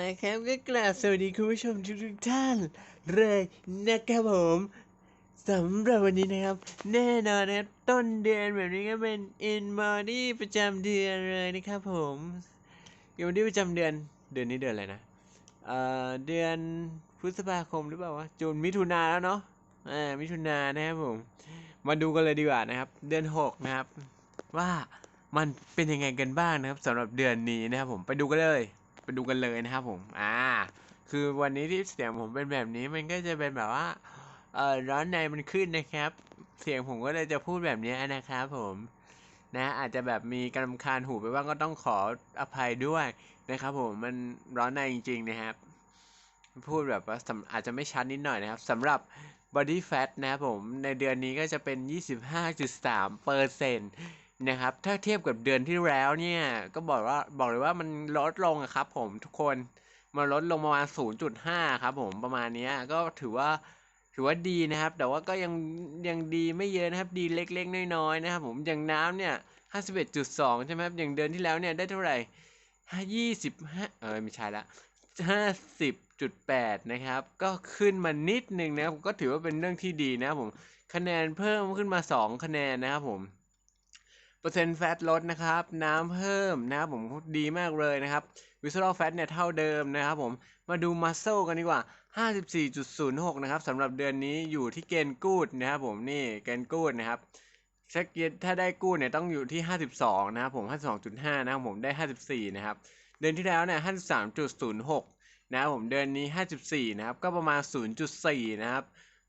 ละครับก็กราบสวัสดีคุณผู้ชมทุกๆท่านเลยนะครับผมสำหรับวันนี้นะครับ แน่นอนนะครับต้นเดือนแบบนี้ก็เป็น in body ประจำเดือนเลยนะครับผมอยู่ที่ประจำเดือนเดือนนี้เดือนอะไรนะเอ่อเดือนพฤษภาคมหรือเปล่าวะจูนมิถุนาแล้วเนาะอ่ามิถุนานะครับผม มาดูกันเลยดีกว่านะครับ เดือนหกนะครับ ว่ามันเป็นยังไงกันบ้างนะครับสำหรับเดือนนี้นะครับผมไปดูกันเลย ไปดูกันเลยนะครับผมอ่าคือวันนี้ที่เสียงผมเป็นแบบนี้มันก็จะเป็นแบบว่าเออร้อนในมันขึ้นนะครับ เสียงผมก็เลยจะพูดแบบนี้นะครับผมนะอาจจะแบบมีกรำคาญหูไปบ้างก็ต้องขออภัยด้วยนะครับ ผมมันร้อนในจริง ๆ นะครับ พูดแบบว่าอาจจะไม่ชัดนิดหน่อยนะครับสำหรับ body fat นะครับผมในเดือนนี้ก็จะเป็น 25.3เปอร์เซ็นต์ นะครับ ถ้าเทียบกับเดือนที่แล้วเนี่ย ก็บอกว่าบอกเลยว่ามันลดลงครับผมทุกคนมันลดลงประมาณ 0.5 ครับผมประมาณนี้ก็ถือว่าถือว่าดีนะครับ แต่ว่าก็ยังยังดีไม่เยอะนะครับ ดีเล็กๆ น้อยๆนะครับ ผมอย่างน้ำเนี่ย 51.2 ใช่ไหมครับอย่างเดือนที่แล้วเนี่ยได้เท่าไหร่25 เออไม่ใช่ละ 50.8 นะครับ ก็ขึ้นมานิดนึงนะครับก็ถือว่าเป็นเรื่องที่ดีนะครับผมคะแนนเพิ่มขึ้นมา 2 คะแนนนะครับผม เปอร์เซ็นต์แฟตลดนะครับ น้ำเพิ่มนะครับผมดีมากเลยนะครับวิส c อ r a l แฟตเนี่ยเท่าเดิมนะครับผมมาดูมัสเซลกันดีกว่า 54.06 นะครับสำหรับเดือนนี้อยู่ที่เกณฑ์กูดนะครับผมนี่เกณฑ์กูดนะครับถ้าเกณฑ์ถ้าได้กูดเนี่ยต้องอยู่ที่ 52 นะครับผม 52.5 นะครับผมได้ 54 นะครับ เดือนที่แล้วเนี่ย 53.06 นะครับผมเดือนนี้ 54 นะครับ ก็ประมาณ 0.4 นะครับ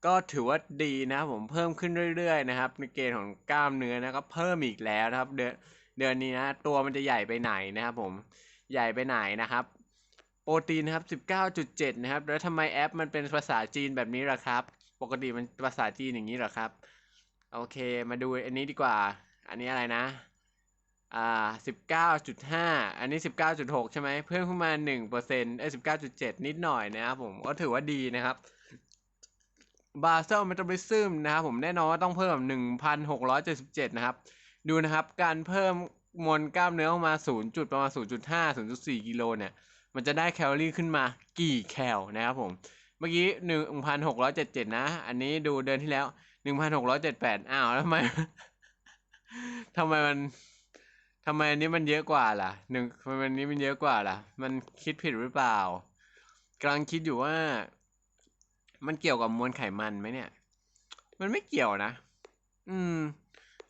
ก็ถือว่าดีนะครับผมเพิ่มขึ้นเรื่อยๆนะครับในเกณฑ์ของกล้ามเนื้อนะครับเพิ่มอีกแล้วนะครับ เดือนเดือนนี้นะตัวมันจะใหญ่ไปไหนนะครับผมใหญ่ไปไหนนะครับ โปรตีนนะครับ 19.7 นะครับ แล้วทำไมแอปมันเป็นภาษาจีนแบบนี้ล่ะครับ ปกติมันภาษาจีนอย่างนี้หรอครับ โอเคมาดูอันนี้ดีกว่า อันนี้อะไรนะอ่า19.5 อันนี้ 19.6 ใช่ไหมเพิ่มขึ้นมา1%เอ้ย19.7 นิดหน่อยนะครับผมก็ถือว่าดีนะครับ บาเซลเมตาบอลิซึมนะครับผมแน่นอนว่าต้องเพิ่ม 1,677 นะครับ ดูนะครับการเพิ่มมวลกล้ามเนื้อออกมา 0. จุดประมาณ 0.5 0.4 กิโลเนี่ย มันจะได้แคลอรี่ขึ้นมากี่แคลนะครับผม เมื่อกี้ 1,677 นะ อันนี้ดูเดือนที่แล้ว 1,678 อ้าวแล้วทำไมทำไมมันทำไมอันนี้มันเยอะกว่าล่ะหนึ่งทำไมอันนี้มันเยอะกว่าล่ะ มันคิดผิดหรือเปล่ากำลังคิดอยู่ว่า มันเกี่ยวกับมวลไขมันไหมเนี่ย มันไม่เกี่ยวนะ อืม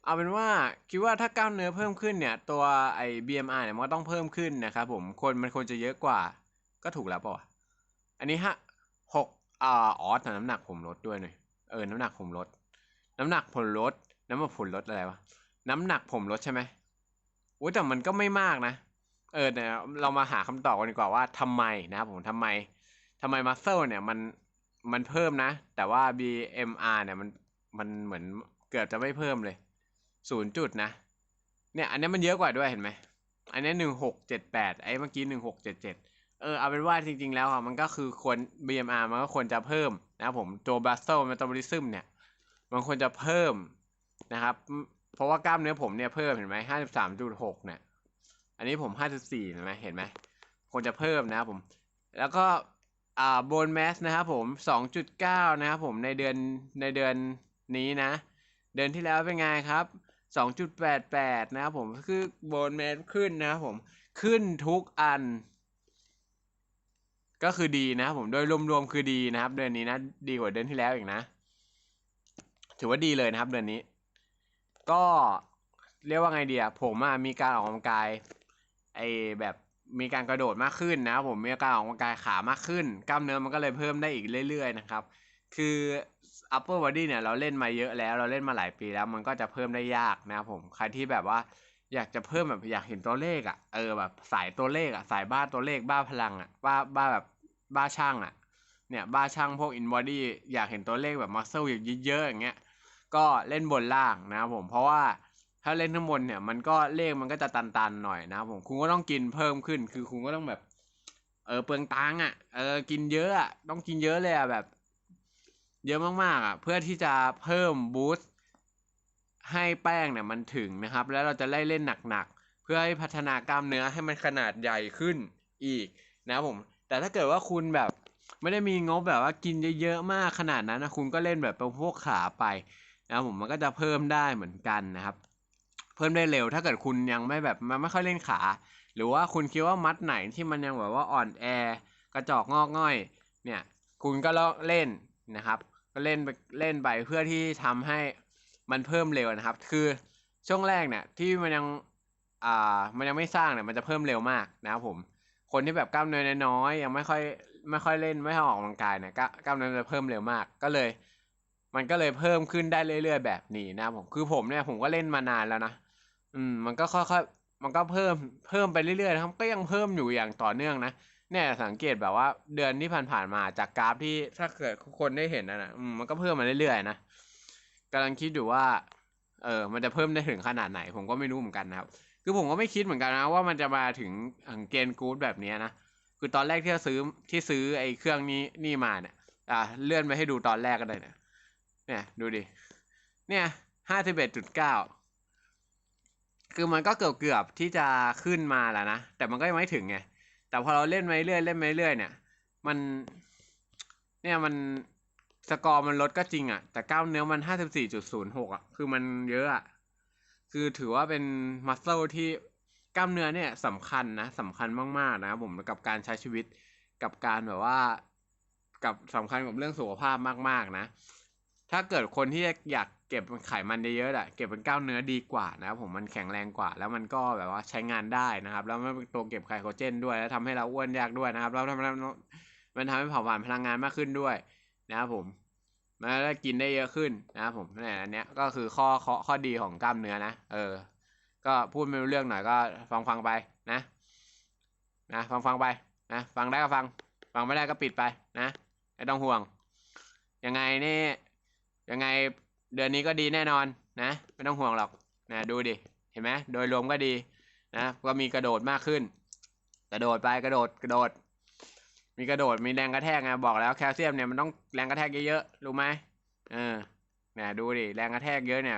เอาเป็นว่าคิดว่าถ้ากล้ามเนื้อเพิ่มขึ้นเนี่ย ตัวไอ้ BMR เนี่ยมันก็ต้องเพิ่มขึ้นนะครับผม คนมันควรจะเยอะกว่า ก็ถูกแล้วป่ะอันนี้ฮะหกอ่าอ๋อแต่น้ำหนักผมลดด้วยหน่อยเออ น้ำหนักผมลด น้ำหนักผมลด น้ำหนักผมลดอะไรวะ น้ำหนักผมลดใช่ไหมอุ้ยแต่มันก็ไม่มากนะ เออเนี่ยเรามาหาคำตอบกันดีกว่าว่าทำไมนะครับผมทำไมทำไมมัสเซลเนี่ยมัน มันเพิ่มนะ แต่ว่า BMR เนี่ยมันมันเหมือนเกือบจะไม่เพิ่มเลยศูนย์จุดนะ เนี่ยอันนี้มันเยอะกว่าด้วยเห็นไหม อันนี้หนึ่งหกเจ็ดแปดไอ้เมื่อกี้หนึ่งหกเจ็ดเจ็ดเออเอาเป็นว่าจริง ๆ แล้วอะมันก็คือควร BMR มันก็ควรจะเพิ่มนะครับผมตัว basal metabolism เนี่ยมันควรจะเพิ่มนะครับ เพราะว่ากล้ามเนื้อผมเนี่ยเพิ่มเห็นไหมห้าสิบสามจุดหกเนี่ย อันนี้ผมห้าสิบสี่เห็นไหมเห็นไหมควรจะเพิ่มนะครับผม แล้วก็ อ่าโบนแมสนะครับผมสองจุดเก้านะครับผมในเดือนในเดือนนี้นะ เดือนที่แล้วเป็นไงครับสองจุดแปดแปดนะครับผมคือโบนแมสขึ้นนะครับผมขึ้นทุกอัน ก็คือดีนะครับผมโดยรวมๆคือดีนะครับ เดือนนี้นะดีกว่าเดือนที่แล้วอีกนะ ถือว่าดีเลยนะครับ เดือนนี้ ก็เรียกว่าไงเดียผมอะมีการออกกำลังกายไอแบบ มีการกระโดดมากขึ้นนะผมมีการออกกำลังกายขามากขึ้น กล้ามเนื้อมันก็เลยเพิ่มได้อีกเรื่อยๆนะครับ คือ upper body เนี่ยเราเล่นมาเยอะแล้วเราเล่นมาหลายปีแล้วมันก็จะเพิ่มได้ยากนะครับผมใครที่แบบว่าอยากจะเพิ่มแบบอยากเห็นตัวเลขอะ่ะเออแบบสายตัวเลขอะ่ะสายบ้าตัวเลขบ้าพลังอะ่ะบ้าบ้าแบบบ้าช่างอะ่ะเนี่ยบ้าช่างพวก in body อยากเห็นตัวเลขแบบ muscle เยอะๆอย่างเงี้ยก็เล่นบนล่างนะครับผมเพราะว่า ถ้าเล่นข้างบนเนี่ยมันก็เลขมันก็จะตันๆหน่อยนะครับผมคุณก็ต้องกินเพิ่มขึ้น คือคุณก็ต้องแบบ เออเปลืองตังค์อะเออกินเยอะอะต้องกินเยอะเลยอะแบบ เยอะมากๆอะ เพื่อที่จะเพิ่มบูสต์ให้แป้งเนี่ยมันถึงนะครับ แล้วเราจะไล่เล่นหนักๆเพื่อให้พัฒนากล้ามเนื้อให้มันขนาดใหญ่ขึ้นอีกนะครับผม แต่ถ้าเกิดว่าคุณแบบไม่ได้มีงบแบบว่ากินเยอะๆมากขนาดนั้นนะคุณก็เล่นแบบเป็นพวกขาไปนะครับผมมันก็จะเพิ่มได้เหมือนกันนะครับ เพิ่มได้เร็ว ถ้าเกิดคุณยังไม่แบบมันไม่ค่อยเล่นขา หรือว่าคุณคิดว่ามัดไหนที่มันยังแบบว่าอ่อนแอกระจอกงอกง่อย เนี่ย คุณก็ลองเล่นนะครับ ก็เล่นไปเล่นไปเพื่อที่ทำให้มันเพิ่มเร็วนะครับ คือช่วงแรกเนี่ยที่มันยังอ่ามันยังไม่สร้างเนี่ยมันจะเพิ่มเร็วมากนะครับผม คนที่แบบกล้ามเนื้อน้อยยังไม่ค่อยไม่ค่อยเล่นไม่ค่อยออกกำลังกายเนี่ยกล้ากล้ามเนื้อจะเพิ่มเร็วมาก ก็เลย มันก็เลยเพิ่มขึ้นได้เรื่อย ๆ แบบนี้นะครับผมคือผมเนี่ยผมก็เล่นมานานแล้วนะ อืม มันก็ค่อยๆ มันก็เพิ่มเพิ่มไปเรื่อยๆนะครับ ก็ยังเพิ่มอยู่อย่างต่อเนื่องนะเนี่ยสังเกตแบบว่าเดือนที่ผ่านๆมาจากกราฟที่ถ้าเกิดคนได้เห็นนะนะอืมมันก็เพิ่มมาเรื่อยๆนะกำลังคิดอยู่ว่า เออมันจะเพิ่มได้ถึงขนาดไหน ผมก็ไม่รู้เหมือนกันนะครับ คือผมก็ไม่คิดเหมือนกันนะว่ามันจะมาถึงเกณฑ์กู๊ดแบบนี้นะคือตอนแรกที่ซื้อที่ซื้อไอ้เครื่องนี้นี่มาเนี่ยอ่าเลื่อนไปให้ดูตอนแรกก็ได้นะเนี่ยดูดิเนี่ยห้าสิบเอ็ดจุดเก้า คือมันก็เกือบเกือบๆที่จะขึ้นมาแล้วนะ แต่มันก็ยังไม่ถึงไง แต่พอเราเล่นไปเรื่อยเล่นไปเรื่อยเนี่ย มัน เนี่ยมันสกอร์มันลดก็จริงอะ่ะ แต่กล้ามเนื้อมันห้าสิบสี่จุดศูนย์หกอะ คือมันเยอะอะ คือถือว่าเป็นมัสเซลที่กล้ามเนื้อเนี่ยสำคัญนะสำคัญมากๆนะครับผมกับการใช้ชีวิตกับการแบบว่า กับสำคัญกับเรื่องสุขภาพมากๆนะ ถ้าเกิดคนที่อยาก เก็บไขมันเยอะๆอะเก็บเป็นกล้ามเนื้อดีกว่านะครับผมมันแข็งแรงกว่า แล้วมันก็แบบว่าใช้งานได้นะครับ แล้วมันเป็นตัวเก็บไคโคเจนด้วย แล้วทำให้เราอ้วนยากด้วยนะครับ แล้วทำให้มันทำให้เผาผลาญพลังงานมากขึ้นด้วยนะครับผมมันได้กินได้เยอะขึ้นนะครับผมเนี่ยอันเนี้ยก็คือข้อข้อข้อดีของกล้ามเนื้อนะ เออ ก็พูดไม่รู้เรื่องหน่อยก็ฟังฟังไปนะนะฟังฟังไปนะฟังได้ก็ฟัง ฟังไม่ได้ก็ปิดไปนะไม่ต้องห่วง ยังไงนี่ยังไง เดือนนี้ก็ดีแน่นอนนะไม่ต้องห่วงหรอกนะดูดิเห็นไหมโดยรวมก็ดีนะก็มีกระโดดมากขึ้น กระโดดไปกระโดดกระโดด มีกระโดดมีแรงกระแทกไงบอกแล้วแคลเซียมเนี่ยมันต้องแรงกระแทกเยอะๆรู้ไหมเออเนี่ยดูดิแรงกระแทกเยอะเนี่ย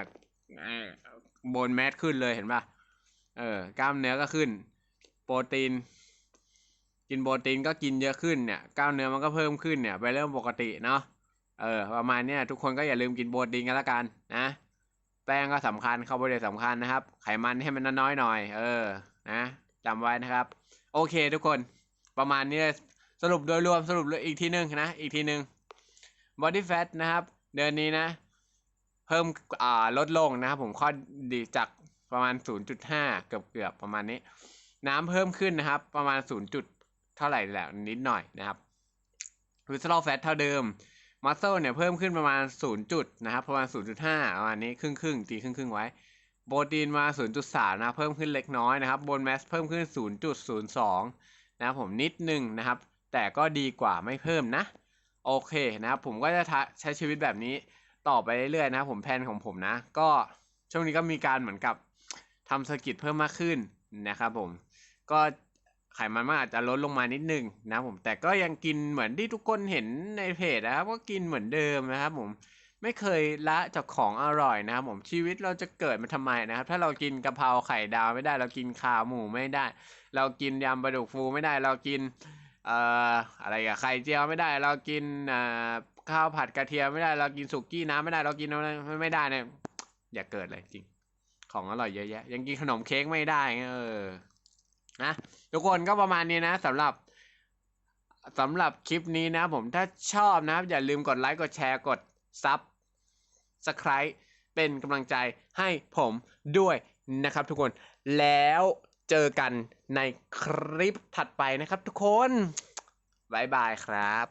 โบนแมสขึ้นเลยเห็นป่ะเออกล้ามเนื้อก็ขึ้น โปรตีน กินโปรตีนก็กินเยอะขึ้นเนี่ยกล้ามเนื้อมันก็เพิ่มขึ้นเนี่ยไปเริ่มปกติเนาะ เออประมาณเนี้ยทุกคนก็อย่าลืมกินโปรตีนกันละกันนะ แป้งก็สำคัญคาร์โบไฮเดรตสำคัญนะครับ ไขมันให้มันน้อยหน่อย เออนะจำไว้นะครับ โอเคทุกคนประมาณนี้สรุปโดยรวมสรุปอีกทีหนึ่งนะ อีกทีหนึ่ง body fat นะครับ เดือนนี้นะ เพิ่มอ่าลดลงนะครับผมข้อดีจากประมาณ 0.5 เกือบเกือบประมาณนี้ น้ำเพิ่มขึ้นนะครับ ประมาณ 0. จุดเท่าไหร่แหละนิดหน่อยนะครับ visceral fat เท่าเดิม muscle เนี่ยเพิ่มขึ้นประมาณ 0 จุดนะครับประมาณ 0.5 ประมาณนี้ครึ่งครึ่งตีครึ่งครึ่งไว้ โปรตีนมา 0.3 นะเพิ่มขึ้นเล็กน้อยนะครับบนแมสเพิ่มขึ้น 0.02 นะครับผมนิดนึงนะครับ แต่ก็ดีกว่าไม่เพิ่มนะ โอเคนะครับผมก็จะใช้ชีวิตแบบนี้ต่อไปเรื่อยๆนะผมแผนของผมนะ ก็ช่วงนี้ก็มีการเหมือนกับทำสกิลเพิ่มมากขึ้นนะครับผมก็ ไขมันมันอาจจะลดลงมานิดนึงนะผมแต่ก็ยังกินเหมือนที่ทุกคนเห็นในเพจนะครับก็กินเหมือนเดิมนะครับผมไม่เคยละจากของอร่อยนะครับผมชีวิตเราจะเกิดมาทำไมนะครับ ถ้าเรากินกะเพราไข่ดาวไม่ได้ เรากินขาหมูไม่ได้ เรากินยำปลาดุกฟูไม่ได้ เรากินเอ่ออะไรอะไข่เจียวไม่ได้ เรากินอ่อข้าวผัดกระเทียมไม่ได้ เรากินสุกี้น้ำไม่ได้ เรากินอะไรไม่ได้เนี่ยอย่าเกิดเลยจริง ของอร่อยเยอะแยะยังกินขนมเค้กไม่ได้เออ นะทุกคนก็ประมาณนี้นะสำหรับสำหรับคลิปนี้นะผมถ้าชอบนะอย่าลืมกดไลค์กดแชร์กดซับสไครต์เป็นกำลังใจให้ผมด้วยนะครับทุกคนแล้วเจอกันในคลิปถัดไปนะครับทุกคนบ๊ายบายครับ